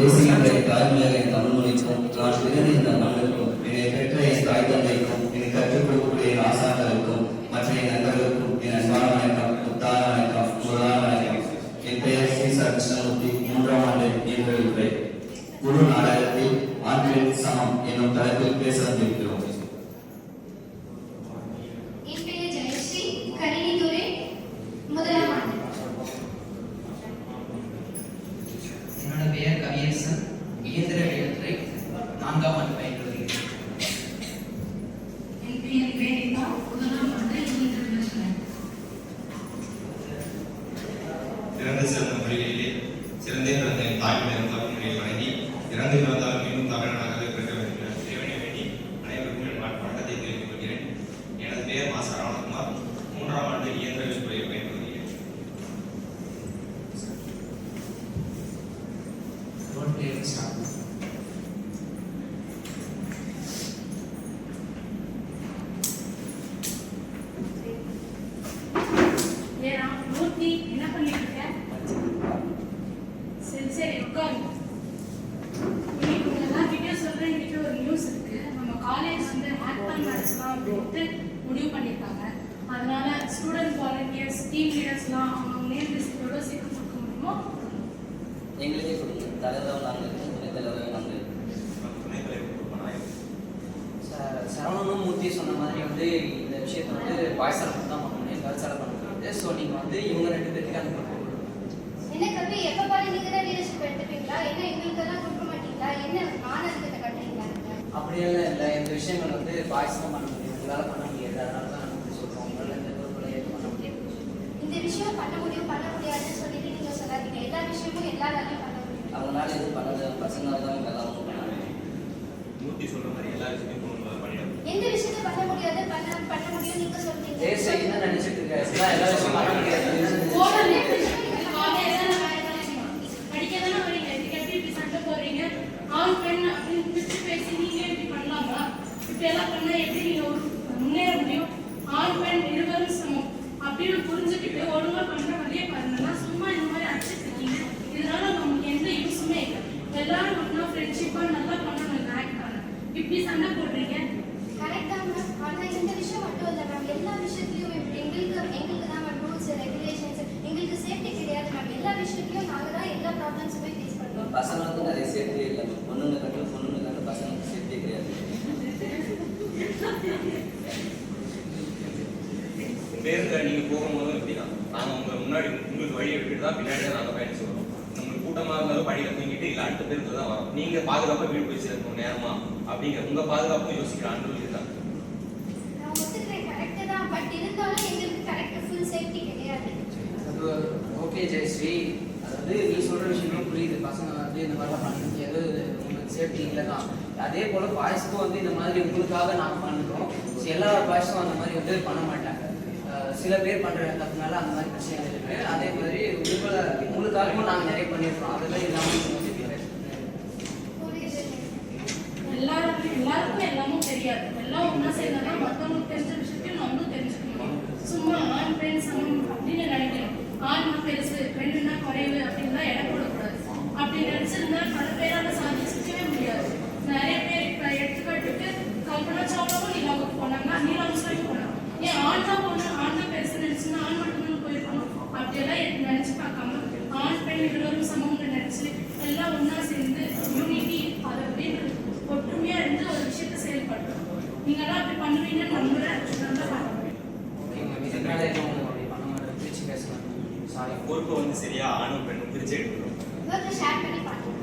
பேசுகின்ற என் தாய்மொழியாக என் தமிழ் மொழிக்கும் நான் பிறந்த இந்த மண்ணுக்கும் என்னை பெற்ற என் தாய் தந்தைக்கும் எனக்கு கற்றுக் கொடுக்கக்கூடிய என் ஆசான்களுக்கும் மற்ற என் நண்பர்களுக்கும் என் அன்பான வணக்கம் முத்தான வணக்கம் முதலான வணக்கம். என் பெயர் ஸ்ரீ சார் கிருஷ்ணமூர்த்தி மூன்றாம் ஆண்டு இயற்கை குரு நாடகத்தில் ஆண்கள் சமம் என்னும் தலைப்பில் பேச வந்திருக்கிறோம் என் பெயர் ஜெயஸ்ரீ கணினித்துறை முதலாம் ஆண்டு என்னோட பெயர் கவியரசன் இயந்திரவியல்துறை நான்காம் ஆண்டு பயின்று வருகிறேன் என் சிறந்த மொழிகளிலே சிறந்தே பிறந்த டீம் லீடர்ஸ்லாம் அவங்க நேம் லிஸ்ட் எவ்வளோ சீக்கிரம் கொடுக்க முடியுமோ எங்களுக்கே கொடுங்க தலைவர் நாங்கள் துணைத் நாங்கள் சரவணனும் மூர்த்தி சொன்ன மாதிரி வந்து இந்த விஷயத்தை வந்து பாய்ஸால் மட்டும் தான் பண்ண முடியும் கேர்ள்ஸால் பண்ண முடியாது ஸோ நீங்கள் வந்து இவங்க ரெண்டு பேருக்கு அந்த. என்ன கல்வி எப்ப பாரு நீங்க தான் லீடர்ஷிப் எடுத்துப்பீங்களா? என்ன எங்களுக்கெல்லாம் கொடுக்க மாட்டீங்களா? என்ன மாணவர்கிட்ட கட்டுறீங்களா அப்படியெல்லாம் இல்லை. இந்த விஷயங்கள் வந்து பாய்ஸ் தான் பண்ண முடியும். உங்களால் பண்ண முடியாது. அதனால தான் நம்ம இப்படி சொல்கிறோம் உங்களால் இந்த பொறுப்பில் ஏற்க பண்ண முடியாது இந்த விஷயம் பண்ண முடியும் பண்ண முடியாதுன்னு சொல்லிட்டு நீங்க சொல்லாதீங்க. எல்லா விஷயமும் எல்லா வேலையும் பண்ண முடியும். அவங்களால எதுவும் பண்ணது பசங்க தான் எல்லாம் பண்ணாங்க மூர்த்தி சொல்ற மாதிரி எல்லா விஷயத்தையும் எந்த விஷயத்த பண்ண முடியாது பண்ண பண்ண முடியும் நீங்க சொல்றீங்க. சரி என்ன நினச்சிட்டு இருக்க? எல்லா விஷயம் பண்ண முடியாது. வரீங்க? இதுக்கு எப்படி இப்படி சண்டை போடுறீங்க. ஆண் பெண் அப்படின்னு பேசி நீங்க இப்படி பண்ணலாமா இப்படி எல்லாம் பண்ணா எப்படி நீங்க ஒரு முன்னேற முடியும்? ஆண் பெண் அப்படின்னு புரிஞ்சுக்கிட்டு ஒழுங்கா பண்ற வழியே பாருங்கன்னா சும்மா இந்த மாதிரி அடிச்சிட்டு இருக்கீங்க இதனால நமக்கு எந்த யூஸுமே இல்லை. எல்லாரும் ஒன்றா ஃப்ரெண்ட்ஷிப்பா நல்லா பண்ணணும் ஆக்ட் இப்படி சண்டை போடுறீங்க? கரெக்டா மேம் ஆனா இந்த விஷயம் மட்டும் இல்ல மேம் எல்லா விஷயத்துலயும் எங்களுக்கு எங்களுக்கு தான் மேம் ரூல்ஸ் ரெகுலேஷன்ஸ் எங்களுக்கு சேஃப்டி கிடையாது மேம் எல்லா விஷயத்துலயும் நாங்க தான் எல்லா ப்ராப்ளம்ஸுமே ஃபேஸ் பண்றோம் பசங்களுக்கு நிறைய சேஃப்டி இல்லை பொண்ணுங்க கட்டு பொண்ணுங்க கட்டு பசங்களுக்கு சேஃப்டி கிடையாது பேருந்துல நீங்க போகும்போதும் இப்படிதான் நாங்க உங்க முன்னாடி உங்களுக்கு வழியை விட்டுட்டு தான் பின்னாடி தான் நாங்க பயணிச்சு வரோம். உங்களுக்கு கூட்டமா இருந்தாலும் படியில தூங்கிட்டு இல்ல அடுத்த பேருந்து தான் வரோம். நீங்க பாதுகாப்பா வீடு போய் சேர்க்கணும் நேரமா அப்படிங்கிற உங்க பாதுகாப்பும் யோசிக்கிற ஆண்கள் இருக்காங்க நான் ஒத்துக்கிறேன். கரெக்ட் தான். பட் இருந்தாலும் எங்களுக்கு கரெக்ட் ஃபுல் சேஃப்டி கிடையாது. அது ஓகே ஜெயஸ்ரீ. அதாவது நீ சொல்ற விஷயங்களும் புரியுது. பசங்க வந்து இந்த மாதிரிலாம் பண்ண முடியாது உங்களுக்கு சேஃப்டி இல்லை தான். அதே போல பாய்ஸ்க்கும் வந்து இந்த மாதிரி உங்களுக்காக நாங்கள் பண்ணுறோம். எல்லா பாய்ஸும் அந்த மாதிரி வந்து பண்ண மாட்டாங்க. சில பேர் பண்ற தப்புனால அந்த மாதிரி பிரச்சனைகள் இருக்கு. அதே மாதிரி உங்களுக்கு உங்களுக்காகவும் நாங்கள் நிறைய பண்ணியிருக்கோம். அதெல்லாம் இல்லாமல் இருவரும் சமம்னு நினைச்சு எல்லாம் ஒண்ணா சேர்ந்து யூனிட்டி அதை அப்படின்னு ஒற்றுமையா இருந்து ஒரு விஷயத்தை செயல்படுறோம் நீங்க எல்லாம் அப்படி பண்ணுவீங்கன்னு பேசலாம். சாரி பொறுப்பை வந்து சரியா ஆணும் பெண்ணும் பிரிச்சு எடுக்கணும். ஷேர் பண்ணி பண்ணுவோம்